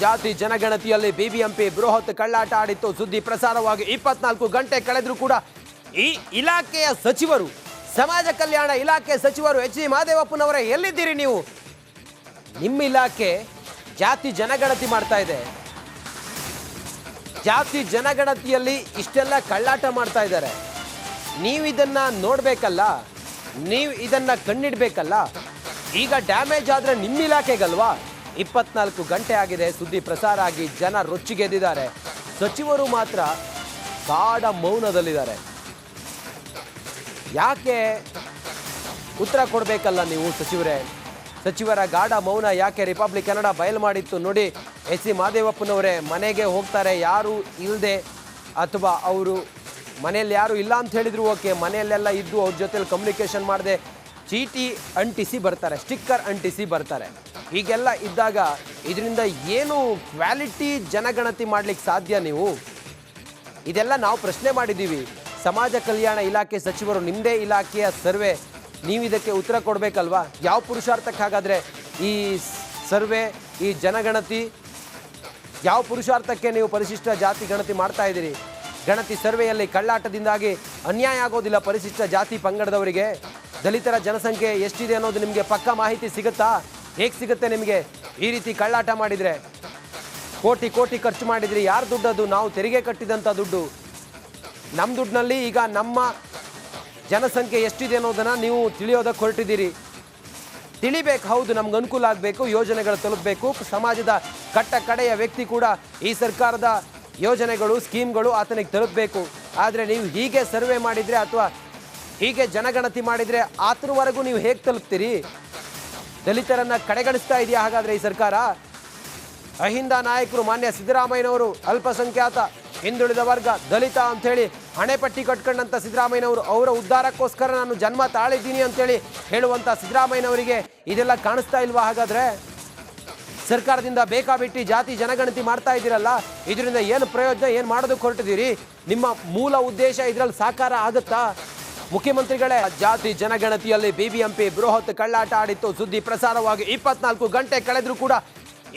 ಜಾತಿ ಜನಗಣತಿಯಲ್ಲಿ ಬಿಬಿಎಂಪಿ ಬೃಹತ್ ಕಳ್ಳಾಟ ಆಡಿತ್ತು. ಸುದ್ದಿ ಪ್ರಸಾರವಾಗಿ ಇಪ್ಪತ್ನಾಲ್ಕು ಗಂಟೆ ಕಳೆದರೂ ಕೂಡ ಈ ಇಲಾಖೆಯ ಸಚಿವರು, ಸಮಾಜ ಕಲ್ಯಾಣ ಇಲಾಖೆ ಸಚಿವರು ಎಚ್ ಡಿ ಮಹದೇವಪ್ಪನವರೇ ಎಲ್ಲಿದ್ದೀರಿ ನೀವು? ನಿಮ್ಮ ಇಲಾಖೆ ಜಾತಿ ಜನಗಣತಿ ಮಾಡ್ತಾ ಇದೆ. ಜಾತಿ ಜನಗಣತಿಯಲ್ಲಿ ಇಷ್ಟೆಲ್ಲ ಕಳ್ಳಾಟ ಮಾಡ್ತಾ ಇದ್ದಾರೆ. ನೀವು ಇದನ್ನ ನೋಡ್ಬೇಕಲ್ಲ, ನೀವು ಇದನ್ನ ಕಣ್ಣಿಡ್ಬೇಕಲ್ಲ, ಈಗ ಡ್ಯಾಮೇಜ್ ಆದ್ರೆ ನಿಮ್ಮ ಇಲಾಖೆಗಲ್ವಾ? ಇಪ್ಪತ್ನಾಲ್ಕು ಗಂಟೆ ಆಗಿದೆ, ಸುದ್ದಿ ಪ್ರಸಾರ ಆಗಿ ಜನ ರೊಚ್ಚಿಗೆದ್ದಿದ್ದಾರೆ. ಸಚಿವರು ಮಾತ್ರ ಗಾಢ ಮೌನದಲ್ಲಿದ್ದಾರೆ. ಯಾಕೆ ಉತ್ತರ ಕೊಡಬೇಕಲ್ಲ ನೀವು ಸಚಿವರೇ? ಸಚಿವರ ಗಾಢ ಮೌನ ಯಾಕೆ ರಿಪಬ್ಲಿಕ್ ಕನ್ನಡ ಬಯಲು ಮಾಡಿತ್ತು ನೋಡಿ, ಎಸ್ ಸಿ ಮಾದೇವಪ್ಪನವರೇ ಮನೆಗೆ ಹೋಗ್ತಾರೆ, ಯಾರು ಇಲ್ಲದೆ ಅಥವಾ ಅವರು ಮನೆಯಲ್ಲಿ ಯಾರು ಇಲ್ಲ ಅಂತ ಹೇಳಿದ್ರು ಓಕೆ, ಮನೆಯಲ್ಲೆಲ್ಲ ಇದ್ದು ಅವ್ರ ಜೊತೆಲಿ ಕಮ್ಯುನಿಕೇಷನ್ ಮಾಡದೆ, ಚೀಟಿ ಅಂಟಿಸಿ ಬರ್ತಾರೆ ಸ್ಟಿಕ್ಕರ್ ಅಂಟಿಸಿ ಬರ್ತಾರೆ. ಹೀಗೆಲ್ಲ ಇದ್ದಾಗ ಇದರಿಂದ ಏನು ಕ್ವಾಲಿಟಿ ಜನಗಣತಿ ಮಾಡ್ಲಿಕ್ಕೆ ಸಾಧ್ಯ ನೀವು? ಇದೆಲ್ಲ ನಾವು ಪ್ರಶ್ನೆ ಮಾಡಿದ್ದೀವಿ. ಸಮಾಜ ಕಲ್ಯಾಣ ಇಲಾಖೆ ಸಚಿವರು ನಿಮ್ಮದೇ ಇಲಾಖೆಯ ಸರ್ವೆ, ನೀವು ಇದಕ್ಕೆ ಉತ್ತರ ಕೊಡಬೇಕಲ್ವಾ? ಯಾವ ಪುರುಷಾರ್ಥಕ್ಕೆ ಹಾಗಾದರೆ ಈ ಸರ್ವೆ, ಈ ಜನಗಣತಿ, ಯಾವ ಪುರುಷಾರ್ಥಕ್ಕೆ ನೀವು ಪರಿಶಿಷ್ಟ ಜಾತಿ ಗಣತಿ ಮಾಡ್ತಾ ಇದ್ದೀರಿ? ಗಣತಿ ಸರ್ವೆಯಲ್ಲಿ ಕಳ್ಳಾಟದಿಂದಾಗಿ ಅನ್ಯಾಯ ಆಗೋದಿಲ್ಲ ಪರಿಶಿಷ್ಟ ಜಾತಿ ಪಂಗಡದವರಿಗೆ. ದಲಿತರ ಜನಸಂಖ್ಯೆ ಎಷ್ಟಿದೆ ಅನ್ನೋದು ನಿಮಗೆ ಪಕ್ಕ ಮಾಹಿತಿ ಸಿಗುತ್ತಾ? ಹೇಗೆ ಸಿಗುತ್ತೆ ನಿಮಗೆ ಈ ರೀತಿ ಕಳ್ಳಾಟ ಮಾಡಿದರೆ? ಕೋಟಿ ಕೋಟಿ ಖರ್ಚು ಮಾಡಿದರೆ, ಯಾರು ದುಡ್ಡದು ನಾವು ತೆರಿಗೆ ಕಟ್ಟಿದಂಥ ದುಡ್ಡು. ನಮ್ಮ ದುಡ್ಡಿನಲ್ಲಿ ಈಗ ನಮ್ಮ ಜನಸಂಖ್ಯೆ ಎಷ್ಟಿದೆ ಅನ್ನೋದನ್ನು ನೀವು ತಿಳಿಯೋದಕ್ಕೆ ಹೊರಟಿದ್ದೀರಿ. ತಿಳಿಬೇಕು, ಹೌದು, ನಮ್ಗೆ ಅನುಕೂಲ ಆಗಬೇಕು, ಯೋಜನೆಗಳು ತಲುಪಬೇಕು. ಸಮಾಜದ ಕಟ್ಟ ಕಡೆಯ ವ್ಯಕ್ತಿ ಕೂಡ ಈ ಸರ್ಕಾರದ ಯೋಜನೆಗಳು, ಸ್ಕೀಮ್ಗಳು ಆತನಿಗೆ ತಲುಪಬೇಕು. ಆದರೆ ನೀವು ಹೀಗೆ ಸರ್ವೆ ಮಾಡಿದರೆ ಅಥವಾ ಹೀಗೆ ಜನಗಣತಿ ಮಾಡಿದರೆ ಆತನವರೆಗೂ ನೀವು ಹೇಗೆ ತಲುಪ್ತೀರಿ? ದಲಿತರನ್ನ ಕಡೆಗಣಿಸ್ತಾ ಇದೆಯಾ? ಹಾಗಾದ್ರೆ ಈ ಸರ್ಕಾರ ಅಹಿಂದ ನಾಯಕರು, ಮಾನ್ಯ ಸಿದ್ದರಾಮಯ್ಯನವರು, ಅಲ್ಪಸಂಖ್ಯಾತ, ಹಿಂದುಳಿದ ವರ್ಗ, ದಲಿತ ಅಂಥೇಳಿ ಹಣೆಪಟ್ಟಿ ಕಟ್ಕೊಂಡಂಥ ಸಿದ್ದರಾಮಯ್ಯನವರು, ಅವರ ಉದ್ಧಾರಕ್ಕೋಸ್ಕರ ನಾನು ಜನ್ಮ ತಾಳಿದ್ದೀನಿ ಅಂತೇಳಿ ಹೇಳುವಂಥ ಸಿದ್ದರಾಮಯ್ಯನವರಿಗೆ ಇದೆಲ್ಲ ಕಾಣಿಸ್ತಾ ಇಲ್ವಾ? ಹಾಗಾದ್ರೆ ಸರ್ಕಾರದಿಂದ ಬೇಕಾಬಿಟ್ಟಿ ಜಾತಿ ಜನಗಣತಿ ಮಾಡ್ತಾ ಇದ್ದೀರಲ್ಲ, ಇದರಿಂದ ಏನು ಪ್ರಯೋಜನ, ಏನು ಮಾಡೋದಕ್ಕೆ ಹೊರಟಿದ್ದೀರಿ? ನಿಮ್ಮ ಮೂಲ ಉದ್ದೇಶ ಇದರಲ್ಲಿ ಸಾಕಾರ ಆಗುತ್ತಾ? ಮುಖ್ಯಮಂತ್ರಿಗಳೇ, ಜಾತಿ, ಜನಗಣತಿಯಲ್ಲಿ ಬಿಬಿಎಂಪಿ ಬೃಹತ್ ಕಳ್ಳಾಟ ಆಡಿತ್ತು. ಸುದ್ದಿ ಪ್ರಸಾರವಾಗಿ ಇಪ್ಪತ್ನಾಲ್ಕು ಗಂಟೆ ಕಳೆದರೂ ಕೂಡ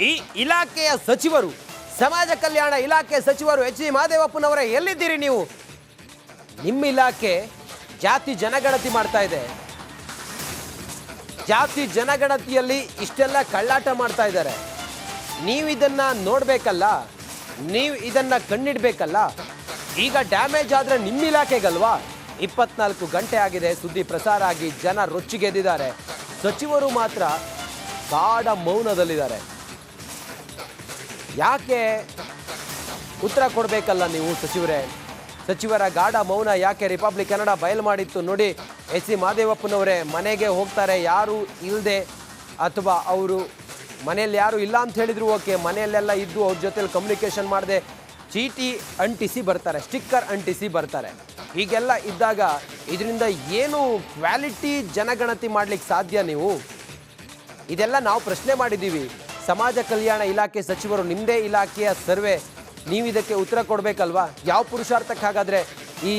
ಈ ಇಲಾಖೆಯ ಸಚಿವರು, ಸಮಾಜ ಕಲ್ಯಾಣ ಇಲಾಖೆ ಸಚಿವರು ಎಚ್ ಡಿ ಮಹದೇವಪ್ಪನವರೇ ಎಲ್ಲಿದ್ದೀರಿ ನೀವು? ನಿಮ್ಮ ಇಲಾಖೆ ಜಾತಿ ಜನಗಣತಿ ಮಾಡ್ತಾ ಇದೆ. ಜಾತಿ ಜನಗಣತಿಯಲ್ಲಿ ಇಷ್ಟೆಲ್ಲ ಕಳ್ಳಾಟ ಮಾಡ್ತಾ ಇದ್ದಾರೆ. ನೀವು ಇದನ್ನ ನೋಡ್ಬೇಕಲ್ಲ? ನೀವು ಇದನ್ನ ಕಣ್ಣಿಡ್ಬೇಕಲ್ಲ? ಈಗ ಡ್ಯಾಮೇಜ್ ಆದ್ರೆ ನಿಮ್ಮ ಇಲಾಖೆಗಲ್ವಾ? ಇಪ್ಪತ್ನಾಲ್ಕು ಗಂಟೆ ಆಗಿದೆ, ಸುದ್ದಿ ಪ್ರಸಾರ ಆಗಿ ಜನ ರೊಚ್ಚಿಗೆದ್ದಿದ್ದಾರೆ. ಸಚಿವರು ಮಾತ್ರ ಗಾಢ ಮೌನದಲ್ಲಿದ್ದಾರೆ. ಯಾಕೆ ಉತ್ತರ ಕೊಡಬೇಕಲ್ಲ ನೀವು ಸಚಿವರೇ? ಸಚಿವರ ಗಾಢ ಮೌನ ಯಾಕೆ ರಿಪಬ್ಲಿಕ್ ಕನ್ನಡ ಬಯಲು ಮಾಡಿತ್ತು ನೋಡಿ, ಎಸ್ ಸಿ ಮಾದೇವಪ್ಪನವರೇ ಮನೆಗೆ ಹೋಗ್ತಾರೆ, ಯಾರು ಇಲ್ಲದೆ ಅಥವಾ ಅವರು ಮನೆಯಲ್ಲಿ ಯಾರು ಇಲ್ಲ ಅಂತ ಹೇಳಿದ್ರು ಓಕೆ, ಮನೆಯಲ್ಲೆಲ್ಲ ಇದ್ದು ಅವ್ರ ಜೊತೆಲಿ ಕಮ್ಯುನಿಕೇಷನ್ ಮಾಡದೆ, ಚೀಟಿ ಅಂಟಿಸಿ ಬರ್ತಾರೆ ಸ್ಟಿಕ್ಕರ್ ಅಂಟಿಸಿ ಬರ್ತಾರೆ. ಹೀಗೆಲ್ಲ ಇದ್ದಾಗ ಇದರಿಂದ ಏನು ಕ್ವಾಲಿಟಿ ಜನಗಣತಿ ಮಾಡ್ಲಿಕ್ಕೆ ಸಾಧ್ಯ ನೀವು? ಇದೆಲ್ಲ ನಾವು ಪ್ರಶ್ನೆ ಮಾಡಿದ್ದೀವಿ. ಸಮಾಜ ಕಲ್ಯಾಣ ಇಲಾಖೆ ಸಚಿವರು ನಿಮ್ಮದೇ ಇಲಾಖೆಯ ಸರ್ವೆ, ನೀವು ಇದಕ್ಕೆ ಉತ್ತರ ಕೊಡಬೇಕಲ್ವಾ? ಯಾವ ಪುರುಷಾರ್ಥಕ್ಕೆ ಹಾಗಾದರೆ ಈ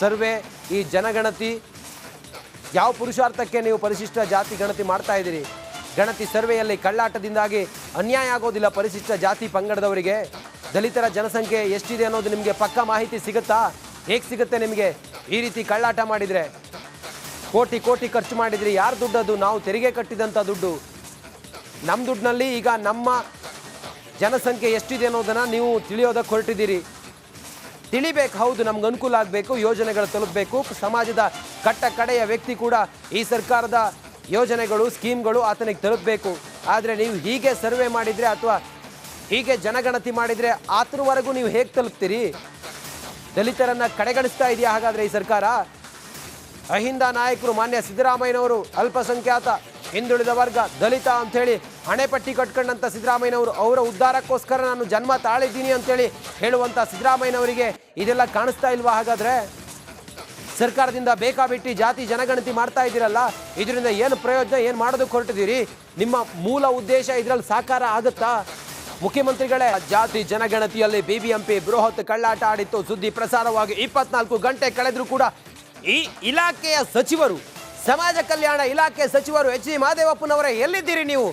ಸರ್ವೆ, ಈ ಜನಗಣತಿ, ಯಾವ ಪುರುಷಾರ್ಥಕ್ಕೆ ನೀವು ಪರಿಶಿಷ್ಟ ಜಾತಿ ಗಣತಿ ಮಾಡ್ತಾ ಇದ್ದೀರಿ? ಗಣತಿ ಸರ್ವೆಯಲ್ಲಿ ಕಳ್ಳಾಟದಿಂದಾಗಿ ಅನ್ಯಾಯ ಆಗೋದಿಲ್ಲ ಪರಿಶಿಷ್ಟ ಜಾತಿ ಪಂಗಡದವರಿಗೆ. ದಲಿತರ ಜನಸಂಖ್ಯೆ ಎಷ್ಟಿದೆ ಅನ್ನೋದು ನಿಮಗೆ ಪಕ್ಕ ಮಾಹಿತಿ ಸಿಗುತ್ತಾ? ಹೇಗೆ ಸಿಗುತ್ತೆ ನಿಮಗೆ? ಈ ರೀತಿ ಕಳ್ಳಾಟ ಮಾಡಿದರೆ? ಕೋಟಿ ಕೋಟಿ ಖರ್ಚು ಮಾಡಿದರೆ, ಯಾರು ದುಡ್ಡದು ನಾವು ತೆರಿಗೆ ಕಟ್ಟಿದಂಥ ದುಡ್ಡು. ನಮ್ಮ ದುಡ್ಡಿನಲ್ಲಿ ಈಗ ನಮ್ಮ ಜನಸಂಖ್ಯೆ ಎಷ್ಟಿದೆ ಅನ್ನೋದನ್ನು ನೀವು ತಿಳಿಯೋದಕ್ಕೆ ಹೊರಟಿದ್ದೀರಿ. ತಿಳಿಬೇಕು, ಹೌದು, ನಮ್ಗೆ ಅನುಕೂಲ ಆಗಬೇಕು, ಯೋಜನೆಗಳು ತಲುಪಬೇಕು. ಸಮಾಜದ ಕಟ್ಟ ಕಡೆಯ ವ್ಯಕ್ತಿ ಕೂಡ ಈ ಸರ್ಕಾರದ ಯೋಜನೆಗಳು, ಸ್ಕೀಮ್ಗಳು ಆತನಿಗೆ ತಲುಪಬೇಕು. ಆದರೆ ನೀವು ಹೀಗೆ ಸರ್ವೆ ಮಾಡಿದರೆ ಅಥವಾ ಹೀಗೆ ಜನಗಣತಿ ಮಾಡಿದರೆ ಆತನವರೆಗೂ ನೀವು ಹೇಗೆ ತಲುಪ್ತೀರಿ? ದಲಿತರನ್ನ ಕಡೆಗಣಿಸ್ತಾ ಇದೆಯಾ? ಹಾಗಾದ್ರೆ ಈ ಸರ್ಕಾರ ಅಹಿಂದ ನಾಯಕರು, ಮಾನ್ಯ ಸಿದ್ದರಾಮಯ್ಯನವರು, ಅಲ್ಪಸಂಖ್ಯಾತ, ಹಿಂದುಳಿದ ವರ್ಗ, ದಲಿತ ಅಂಥೇಳಿ ಹಣೆಪಟ್ಟಿ ಕಟ್ಕೊಂಡಂಥ ಸಿದ್ದರಾಮಯ್ಯನವರು, ಅವರ ಉದ್ಧಾರಕ್ಕೋಸ್ಕರ ನಾನು ಜನ್ಮ ತಾಳಿದ್ದೀನಿ ಅಂತೇಳಿ ಹೇಳುವಂಥ ಸಿದ್ದರಾಮಯ್ಯನವರಿಗೆ ಇದೆಲ್ಲ ಕಾಣಿಸ್ತಾ ಇಲ್ವಾ? ಹಾಗಾದ್ರೆ ಸರ್ಕಾರದಿಂದ ಬೇಕಾಬಿಟ್ಟಿ ಜಾತಿ ಜನಗಣತಿ ಮಾಡ್ತಾ ಇದ್ದೀರಲ್ಲ, ಇದರಿಂದ ಏನು ಪ್ರಯೋಜನ, ಏನು ಮಾಡೋದಕ್ಕೆ ಹೊರಟಿದ್ದೀರಿ? ನಿಮ್ಮ ಮೂಲ ಉದ್ದೇಶ ಇದರಲ್ಲಿ ಸಾಕಾರ ಆಗುತ್ತಾ? ಮುಖ್ಯಮಂತ್ರಿಗಳೇ, ಜಾತಿ, ಜನಗಣತಿಯಲ್ಲಿ ಬಿಬಿಎಂಪಿ ಬೃಹತ್ ಕಳ್ಳಾಟ ಆಡಿತ್ತು. ಸುದ್ದಿ ಪ್ರಸಾರವಾಗಿ ಇಪ್ಪತ್ನಾಲ್ಕು ಗಂಟೆ ಕಳೆದರೂ ಕೂಡ ಈ ಇಲಾಖೆಯ ಸಚಿವರು, ಸಮಾಜ ಕಲ್ಯಾಣ ಇಲಾಖೆ ಸಚಿವರು ಎಚ್ ಡಿ ಮಹದೇವಪ್ಪನವರೇ ಎಲ್ಲಿದ್ದೀರಿ ನೀವು?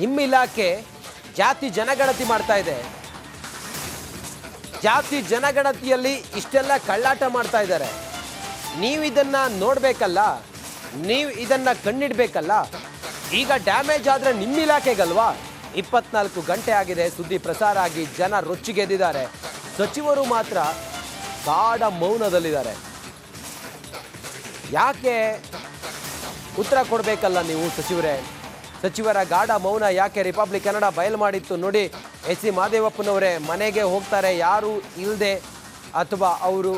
ನಿಮ್ಮ ಇಲಾಖೆ ಜಾತಿ ಜನಗಣತಿ ಮಾಡ್ತಾ ಇದೆ. ಜಾತಿ ಜನಗಣತಿಯಲ್ಲಿ ಇಷ್ಟೆಲ್ಲ ಕಳ್ಳಾಟ ಮಾಡ್ತಾ ಇದ್ದಾರೆ. ನೀವು ಇದನ್ನ ನೋಡ್ಬೇಕಲ್ಲ, ನೀವು ಇದನ್ನ ಕಣ್ಣಿಡ್ಬೇಕಲ್ಲ, ಈಗ ಡ್ಯಾಮೇಜ್ ಆದ್ರೆ ನಿಮ್ಮ ಇಲಾಖೆಗಲ್ವಾ? ಇಪ್ಪತ್ನಾಲ್ಕು ಗಂಟೆ ಆಗಿದೆ. ಸುದ್ದಿ ಪ್ರಸಾರ ಆಗಿ ಜನ ರೊಚ್ಚಿಗೆದ್ದಿದ್ದಾರೆ. ಸಚಿವರು ಮಾತ್ರ ಗಾಢ ಮೌನದಲ್ಲಿದ್ದಾರೆ. ಯಾಕೆ ಉತ್ತರ ಕೊಡಬೇಕಲ್ಲ ನೀವು ಸಚಿವರೇ? ಸಚಿವರ ಗಾಢ ಮೌನ ಯಾಕೆ ರಿಪಬ್ಲಿಕ್ ಕನ್ನಡ ಬಯಲು ಮಾಡಿತ್ತು ನೋಡಿ, ಎಸ್ ಸಿ ಮಾದೇವಪ್ಪನವರೇ ಮನೆಗೆ ಹೋಗ್ತಾರೆ, ಯಾರು ಇಲ್ಲದೆ ಅಥವಾ ಅವರು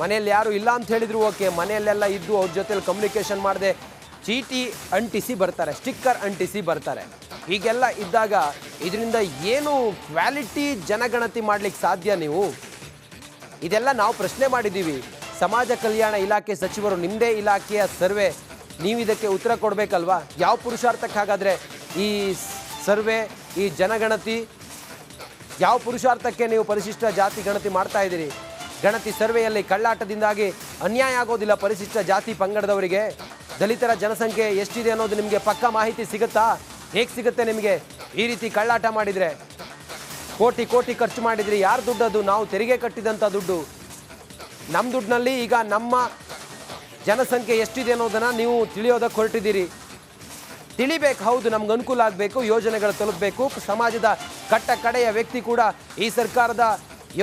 ಮನೆಯಲ್ಲಿ ಯಾರು ಇಲ್ಲ ಅಂತ ಹೇಳಿದ್ರು ಓಕೆ, ಮನೆಯಲ್ಲೆಲ್ಲ ಇದ್ದು ಅವ್ರ ಜೊತೆಲಿ ಕಮ್ಯುನಿಕೇಷನ್ ಮಾಡದೆ, ಚೀಟಿ ಅಂಟಿಸಿ ಬರ್ತಾರೆ ಸ್ಟಿಕ್ಕರ್ ಅಂಟಿಸಿ ಬರ್ತಾರೆ. ಹೀಗೆಲ್ಲ ಇದ್ದಾಗ ಇದರಿಂದ ಏನು ಕ್ವಾಲಿಟಿ ಜನಗಣತಿ ಮಾಡ್ಲಿಕ್ಕೆ ಸಾಧ್ಯ ನೀವು? ಇದೆಲ್ಲ ನಾವು ಪ್ರಶ್ನೆ ಮಾಡಿದ್ದೀವಿ. ಸಮಾಜ ಕಲ್ಯಾಣ ಇಲಾಖೆ ಸಚಿವರು ನಿಮ್ಮದೇ ಇಲಾಖೆಯ ಸರ್ವೆ, ನೀವು ಇದಕ್ಕೆ ಉತ್ತರ ಕೊಡಬೇಕಲ್ವಾ? ಯಾವ ಪುರುಷಾರ್ಥಕ್ಕೆ ಹಾಗಾದರೆ ಈ ಸರ್ವೆ, ಈ ಜನಗಣತಿ, ಯಾವ ಪುರುಷಾರ್ಥಕ್ಕೆ ನೀವು ಪರಿಶಿಷ್ಟ ಜಾತಿ ಗಣತಿ ಮಾಡ್ತಾ ಇದ್ದೀರಿ? ಗಣತಿ ಸರ್ವೆಯಲ್ಲಿ ಕಳ್ಳಾಟದಿಂದಾಗಿ ಅನ್ಯಾಯ ಆಗೋದಿಲ್ಲ ಪರಿಶಿಷ್ಟ ಜಾತಿ ಪಂಗಡದವರಿಗೆ. ದಲಿತರ ಜನಸಂಖ್ಯೆ ಎಷ್ಟಿದೆ ಅನ್ನೋದು ನಿಮಗೆ ಪಕ್ಕ ಮಾಹಿತಿ ಸಿಗುತ್ತಾ? ಹೇಗೆ ಸಿಗುತ್ತೆ ನಿಮಗೆ ಈ ರೀತಿ ಕಳ್ಳಾಟ ಮಾಡಿದರೆ? ಕೋಟಿ ಕೋಟಿ ಖರ್ಚು ಮಾಡಿದರೆ, ಯಾರು ದುಡ್ಡದು ನಾವು ತೆರಿಗೆ ಕಟ್ಟಿದಂಥ ದುಡ್ಡು. ನಮ್ಮ ದುಡ್ಡಿನಲ್ಲಿ ಈಗ ನಮ್ಮ ಜನಸಂಖ್ಯೆ ಎಷ್ಟಿದೆ ಅನ್ನೋದನ್ನು ನೀವು ತಿಳಿಯೋದಕ್ಕೆ ಹೊರಟಿದ್ದೀರಿ. ತಿಳಿಬೇಕು, ಹೌದು, ನಮ್ಗೆ ಅನುಕೂಲ ಆಗಬೇಕು, ಯೋಜನೆಗಳು ತಲುಪಬೇಕು. ಸಮಾಜದ ಕಟ್ಟ ಕಡೆಯ ವ್ಯಕ್ತಿ ಕೂಡ ಈ ಸರ್ಕಾರದ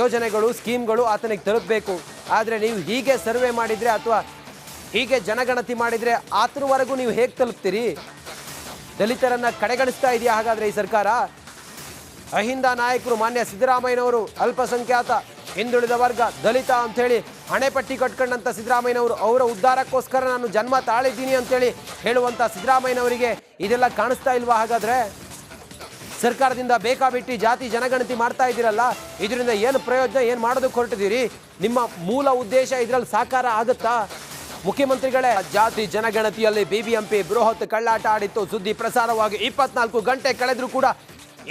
ಯೋಜನೆಗಳು, ಸ್ಕೀಮ್ಗಳು ಆತನಿಗೆ ತಲುಪಬೇಕು. ಆದರೆ ನೀವು ಹೀಗೆ ಸರ್ವೆ ಮಾಡಿದರೆ ಅಥವಾ ಹೀಗೆ ಜನಗಣತಿ ಮಾಡಿದರೆ ಆತನವರೆಗೂ ನೀವು ಹೇಗೆ ತಲುಪ್ತೀರಿ? ದಲಿತರನ್ನ ಕಡೆಗಣಿಸ್ತಾ ಇದೆಯಾ? ಹಾಗಾದ್ರೆ ಈ ಸರ್ಕಾರ ಅಹಿಂದ ನಾಯಕರು, ಮಾನ್ಯ ಸಿದ್ದರಾಮಯ್ಯನವರು, ಅಲ್ಪಸಂಖ್ಯಾತ, ಹಿಂದುಳಿದ ವರ್ಗ, ದಲಿತ ಅಂಥೇಳಿ ಹಣೆಪಟ್ಟಿ ಕಟ್ಕೊಂಡಂಥ ಸಿದ್ದರಾಮಯ್ಯನವರು, ಅವರ ಉದ್ಧಾರಕ್ಕೋಸ್ಕರ ನಾನು ಜನ್ಮ ತಾಳಿದ್ದೀನಿ ಅಂತೇಳಿ ಹೇಳುವಂಥ ಸಿದ್ದರಾಮಯ್ಯನವರಿಗೆ ಇದೆಲ್ಲ ಕಾಣಿಸ್ತಾ ಇಲ್ವಾ? ಹಾಗಾದ್ರೆ ಸರ್ಕಾರದಿಂದ ಬೇಕಾಬಿಟ್ಟಿ ಜಾತಿ ಜನಗಣತಿ ಮಾಡ್ತಾ ಇದ್ದೀರಲ್ಲ, ಇದರಿಂದ ಏನು ಪ್ರಯೋಜನ, ಏನು ಮಾಡೋದಕ್ಕೆ ಹೊರಟಿದ್ದೀರಿ? ನಿಮ್ಮ ಮೂಲ ಉದ್ದೇಶ ಇದರಲ್ಲಿ ಸಾಕಾರ ಆಗುತ್ತಾ? ಮುಖ್ಯಮಂತ್ರಿಗಳೇ, ಜಾತಿ, ಜನಗಣತಿಯಲ್ಲಿ ಬಿಬಿಎಂಪಿ ಬೃಹತ್ ಕಳ್ಳಾಟ ಆಡಿತ್ತು. ಸುದ್ದಿ ಪ್ರಸಾರವಾಗಿ ಇಪ್ಪತ್ನಾಲ್ಕು ಗಂಟೆ ಕಳೆದರೂ ಕೂಡ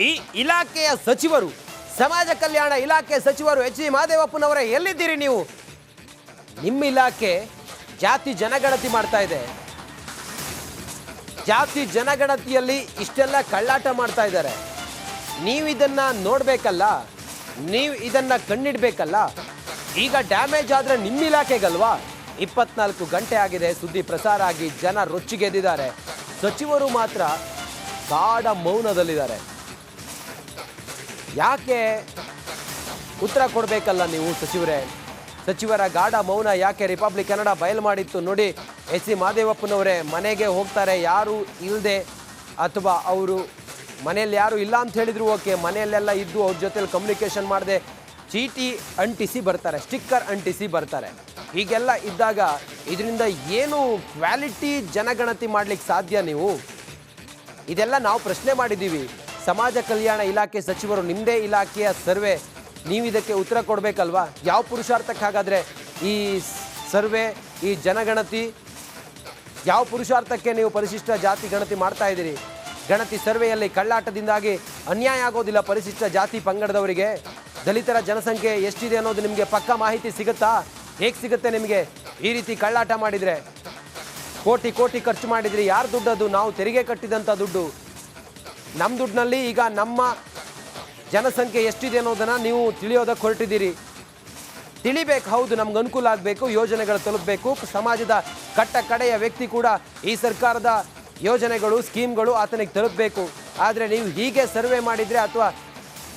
ಈ ಇಲಾಖೆಯ ಸಚಿವರು, ಸಮಾಜ ಕಲ್ಯಾಣ ಇಲಾಖೆ ಸಚಿವರು ಎಚ್ ಡಿ ಮಾದೇವಪ್ಪನವರೇ ಎಲ್ಲಿದ್ದೀರಿ ನೀವು? ನಿಮ್ಮ ಇಲಾಖೆ ಜಾತಿ ಜನಗಣತಿ ಮಾಡ್ತಾ ಇದೆ. ಜಾತಿ ಜನಗಣತಿಯಲ್ಲಿ ಇಷ್ಟೆಲ್ಲ ಕಳ್ಳಾಟ ಮಾಡ್ತಾ ಇದ್ದಾರೆ. ನೀವು ಇದನ್ನ ನೋಡ್ಬೇಕಲ್ಲ, ನೀವು ಇದನ್ನ ಕಣ್ಣಿಡ್ಬೇಕಲ್ಲ, ಈಗ ಡ್ಯಾಮೇಜ್ ಆದ್ರೆ ನಿಮ್ಮ ಇಲಾಖೆಗಲ್ವಾ? ಇಪ್ಪತ್ನಾಲ್ಕು ಗಂಟೆ ಆಗಿದೆ, ಸುದ್ದಿ ಪ್ರಸಾರ ಆಗಿ ಜನ ರೊಚ್ಚಿಗೆದ್ದಿದ್ದಾರೆ. ಸಚಿವರು ಮಾತ್ರ ಗಾಢ ಮೌನದಲ್ಲಿದ್ದಾರೆ. ಯಾಕೆ ಉತ್ತರ ಕೊಡಬೇಕಲ್ಲ ನೀವು ಸಚಿವರೇ? ಸಚಿವರ ಗಾಢ ಮೌನ ಯಾಕೆ ರಿಪಬ್ಲಿಕ್ ಕನ್ನಡ ಬಯಲು ಮಾಡಿತ್ತು ನೋಡಿ, ಎಸ್ ಸಿ ಮಾದೇವಪ್ಪನವರೇ ಮನೆಗೆ ಹೋಗ್ತಾರೆ, ಯಾರು ಇಲ್ಲದೆ ಅಥವಾ ಅವರು ಮನೆಯಲ್ಲಿ ಯಾರು ಇಲ್ಲ ಅಂತ ಹೇಳಿದ್ರು ಓಕೆ, ಮನೆಯಲ್ಲೆಲ್ಲ ಇದ್ದು ಅವ್ರ ಜೊತೆಲಿ ಕಮ್ಯುನಿಕೇಷನ್ ಮಾಡದೆ, ಚೀಟಿ ಅಂಟಿಸಿ ಬರ್ತಾರೆ ಸ್ಟಿಕ್ಕರ್ ಅಂಟಿಸಿ ಬರ್ತಾರೆ. ಹೀಗೆಲ್ಲ ಇದ್ದಾಗ ಇದರಿಂದ ಏನು ಕ್ವಾಲಿಟಿ ಜನಗಣತಿ ಮಾಡ್ಲಿಕ್ಕೆ ಸಾಧ್ಯ ನೀವು? ಇದೆಲ್ಲ ನಾವು ಪ್ರಶ್ನೆ ಮಾಡಿದ್ದೀವಿ. ಸಮಾಜ ಕಲ್ಯಾಣ ಇಲಾಖೆ ಸಚಿವರು ನಿಮ್ಮದೇ ಇಲಾಖೆಯ ಸರ್ವೆ, ನೀವು ಇದಕ್ಕೆ ಉತ್ತರ ಕೊಡಬೇಕಲ್ವಾ? ಯಾವ ಪುರುಷಾರ್ಥಕ್ಕೆ ಹಾಗಾದರೆ ಈ ಸರ್ವೆ, ಈ ಜನಗಣತಿ, ಯಾವ ಪುರುಷಾರ್ಥಕ್ಕೆ ನೀವು ಪರಿಶಿಷ್ಟ ಜಾತಿ ಗಣತಿ ಮಾಡ್ತಾ ಇದ್ದೀರಿ? ಗಣತಿ ಸರ್ವೆಯಲ್ಲಿ ಕಳ್ಳಾಟದಿಂದಾಗಿ ಅನ್ಯಾಯ ಆಗೋದಿಲ್ಲ ಪರಿಶಿಷ್ಟ ಜಾತಿ ಪಂಗಡದವರಿಗೆ. ದಲಿತರ ಜನಸಂಖ್ಯೆ ಎಷ್ಟಿದೆ ಅನ್ನೋದು ನಿಮಗೆ ಪಕ್ಕ ಮಾಹಿತಿ ಸಿಗುತ್ತಾ? ಹೇಗೆ ಸಿಗುತ್ತೆ ನಿಮಗೆ? ಈ ರೀತಿ ಕಳ್ಳಾಟ ಮಾಡಿದರೆ? ಕೋಟಿ ಕೋಟಿ ಖರ್ಚು ಮಾಡಿದರೆ, ಯಾರು ದುಡ್ಡದು ನಾವು ತೆರಿಗೆ ಕಟ್ಟಿದಂಥ ದುಡ್ಡು. ನಮ್ಮ ದುಡ್ಡಿನಲ್ಲಿ ಈಗ ನಮ್ಮ ಜನಸಂಖ್ಯೆ ಎಷ್ಟಿದೆ ಅನ್ನೋದನ್ನು ನೀವು ತಿಳಿಯೋದಕ್ಕೆ ಹೊರಟಿದ್ದೀರಿ. ತಿಳಿಬೇಕು, ಹೌದು, ನಮ್ಗೆ ಅನುಕೂಲ ಆಗಬೇಕು, ಯೋಜನೆಗಳು ತಲುಪಬೇಕು. ಸಮಾಜದ ಕಟ್ಟ ಕಡೆಯ ವ್ಯಕ್ತಿ ಕೂಡ ಈ ಸರ್ಕಾರದ ಯೋಜನೆಗಳು, ಸ್ಕೀಮ್ಗಳು ಆತನಿಗೆ ತಲುಪಬೇಕು. ಆದರೆ ನೀವು ಹೀಗೆ ಸರ್ವೆ ಮಾಡಿದರೆ ಅಥವಾ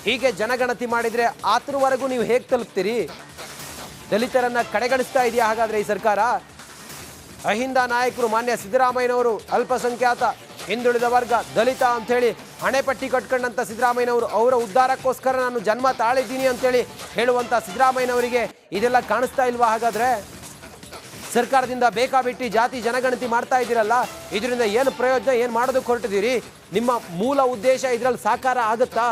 ಹೀಗೆ ಜನಗಣತಿ ಮಾಡಿದರೆ ಆತನವರೆಗೂ ನೀವು ಹೇಗೆ ತಲುಪ್ತೀರಿ? ದಲಿತರನ್ನ ಕಡೆಗಣಿಸ್ತಾ ಇದೆಯಾ? ಹಾಗಾದ್ರೆ ಈ ಸರ್ಕಾರ ಅಹಿಂದ ನಾಯಕರು, ಮಾನ್ಯ ಸಿದ್ದರಾಮಯ್ಯನವರು, ಅಲ್ಪಸಂಖ್ಯಾತ, ಹಿಂದುಳಿದ ವರ್ಗ, ದಲಿತ ಅಂಥೇಳಿ ಹಣೆಪಟ್ಟಿ ಕಟ್ಕೊಂಡಂಥ ಸಿದ್ದರಾಮಯ್ಯನವರು, ಅವರ ಉದ್ಧಾರಕ್ಕೋಸ್ಕರ ನಾನು ಜನ್ಮ ತಾಳಿದ್ದೀನಿ ಅಂತೇಳಿ ಹೇಳುವಂಥ ಸಿದ್ದರಾಮಯ್ಯನವರಿಗೆ ಇದೆಲ್ಲ ಕಾಣಿಸ್ತಾ ಇಲ್ವಾ? ಹಾಗಾದ್ರೆ ಸರ್ಕಾರದಿಂದ ಬೇಕಾಬಿಟ್ಟಿ ಜಾತಿ ಜನಗಣತಿ ಮಾಡ್ತಾ ಇದ್ದೀರಲ್ಲ, ಇದರಿಂದ ಏನು ಪ್ರಯೋಜನ, ಏನು ಮಾಡೋದಕ್ಕೆ ಹೊರಟಿದ್ದೀರಿ? ನಿಮ್ಮ ಮೂಲ ಉದ್ದೇಶ ಇದರಲ್ಲಿ ಸಾಕಾರ ಆಗುತ್ತಾ?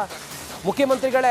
ಮುಖ್ಯಮಂತ್ರಿಗಳೇ